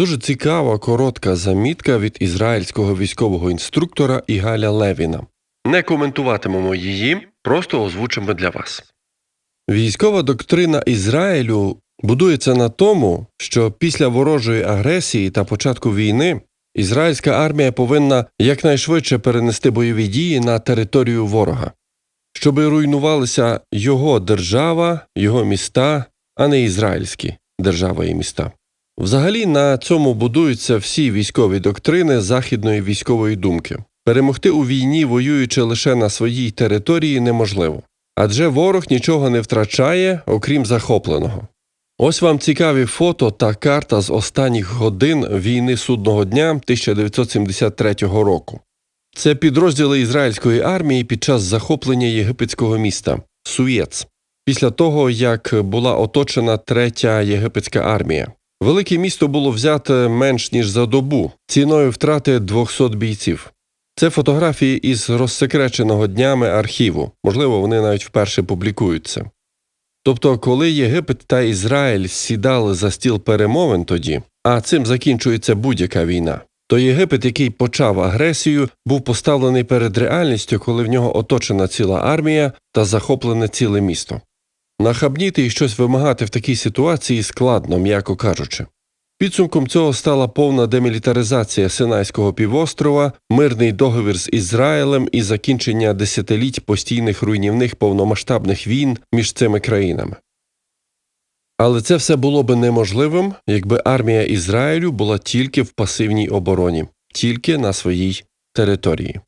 Дуже цікава коротка замітка від ізраїльського військового інструктора Ігаля Левіна. Не коментуватимемо її, просто озвучимо для вас. Військова доктрина Ізраїлю будується на тому, що після ворожої агресії та початку війни ізраїльська армія повинна якнайшвидше перенести бойові дії на територію ворога, щоб руйнувалися його держава, його міста, а не ізраїльські держава і міста. Взагалі на цьому будуються всі військові доктрини західної військової думки. Перемогти у війні, воюючи лише на своїй території, неможливо. Адже ворог нічого не втрачає, окрім захопленого. Ось вам цікаві фото та карта з останніх годин війни судного дня 1973 року. Це підрозділи ізраїльської армії під час захоплення єгипетського міста Суєц, після того як була оточена третя єгипетська армія. Велике місто було взяте менш ніж за добу, ціною втрати 200 бійців. Це фотографії із розсекреченого днями архіву, можливо, вони навіть вперше публікуються. Тобто, коли Єгипет та Ізраїль сідали за стіл перемовин тоді, а цим закінчується будь-яка війна, то Єгипет, який почав агресію, був поставлений перед реальністю, коли в нього оточена ціла армія та захоплене ціле місто. Нахабніти і щось вимагати в такій ситуації складно, м'яко кажучи. Підсумком цього стала повна демілітаризація Синайського півострова, мирний договір з Ізраїлем і закінчення десятиліть постійних руйнівних повномасштабних війн між цими країнами. Але це все було би неможливим, якби армія Ізраїлю була тільки в пасивній обороні, тільки на своїй території.